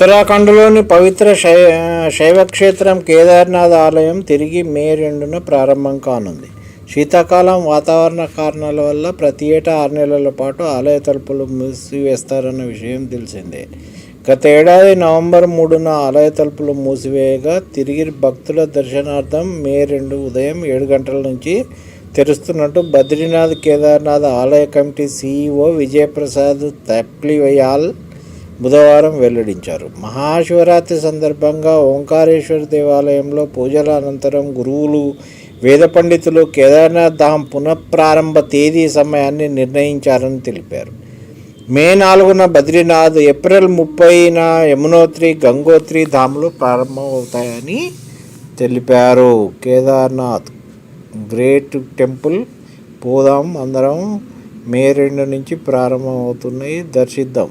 ఉత్తరాఖండ్లోని పవిత్ర శై శైవక్షేత్రం కేదార్నాథ్ ఆలయం తిరిగి మే రెండున ప్రారంభం కానుంది. శీతాకాలం వాతావరణ కారణాల వల్ల ప్రతి ఏటా ఆరు నెలల పాటు ఆలయ తలుపులు మూసివేస్తారన్న విషయం తెలిసిందే. గత ఏడాది నవంబర్ మూడున ఆలయ తలుపులు మూసివేయగా తిరిగి భక్తుల దర్శనార్థం మే రెండు ఉదయం ఏడు గంటల నుంచి తెరుస్తున్నట్టు బద్రీనాథ్ కేదార్నాథ్ ఆలయ కమిటీ సీఈఓ విజయప్రసాద్ తప్లివయాల్ బుధవారం వెల్లడించారు. మహాశివరాత్రి సందర్భంగా ఓంకారేశ్వర దేవాలయంలో పూజల అనంతరం గురువులు వేద పండితులు కేదార్నాథ్ ధామ్ పునఃప్రారంభ తేదీ సమయాన్ని నిర్ణయించారని తెలిపారు. మే నాలుగున బద్రీనాథ్ ఏప్రిల్ ముప్పైన యమునోత్రి గంగోత్రి ధాములు ప్రారంభమవుతాయని తెలిపారు. కేదార్నాథ్ గ్రేట్ టెంపుల్ పోదాం అందరం మే రెండు నుంచి ప్రారంభమవుతున్నాయి. దర్శిద్దాం.